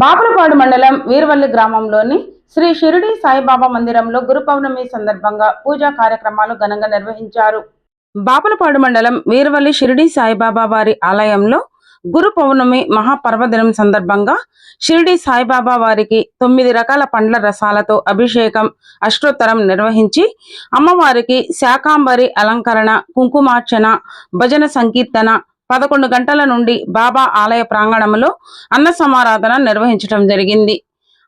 బాపులపాడు మండలం వీరవల్లి గ్రామంలోని శ్రీ షిరిడి సాయిబాబా మందిరంలో గురు పౌర్ణమి సందర్భంగా పూజా కార్యక్రమాలు ఘనంగా నిర్వహించారు. బాపులపాడు మండలం వీరవల్లి షిరిడి సాయిబాబా వారి ఆలయంలో గురు పౌర్ణమి మహాపర్వదినం సందర్భంగా షిరిడి సాయిబాబా వారికి తొమ్మిది రకాల పండ్ల రసాలతో అభిషేకం అష్టోత్తరం నిర్వహించి అమ్మవారికి శాకాంబరి అలంకరణ కుంకుమార్చన భజన సంకీర్తన పదకొండు గంటల నుండి బాబా ఆలయ ప్రాంగణంలో అన్న సమారాధన నిర్వహించడం జరిగింది.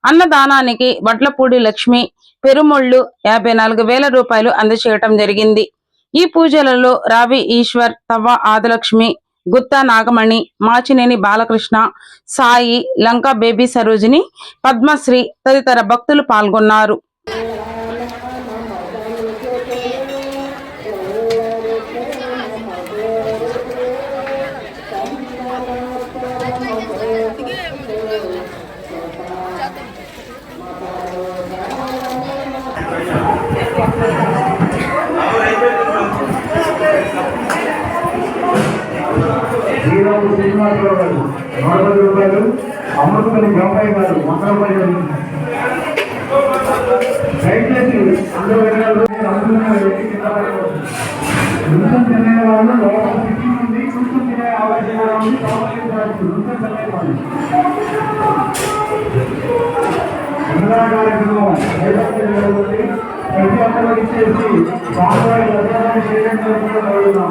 అన్నదానానికి వడ్లపూడి లక్ష్మి పెరుమొళ్ళు యాభై నాలుగు వేల రూపాయలు అందచేయటం జరిగింది. ఈ పూజలలో రావి ఈశ్వర్ తవ్వ ఆదిలక్ష్మి గుత్తా నాగమణి మాచినేని బాలకృష్ణ సాయి లంకా బేబీ సరోజిని పద్మశ్రీ తదితర భక్తులు పాల్గొన్నారు. శ్రీరాము శ్రీనివాసరావు గారు నలభై రూపాయలు అమృతపల్లి బాబాయ్ గారు వంద రూపాయలు దయచేసి అందరూ వెళ్ళాలి. అందులో నృత్యం తినే వాళ్ళు లోపల స్థితి ఉంది నృత్యం తినే ఆలోచన ఉంది. లోపలికి నృత్యం తినే వాళ్ళు. చేసి ప్రతి ఒక్కరు బాబాయ్ చేయడం జరుగుతుందో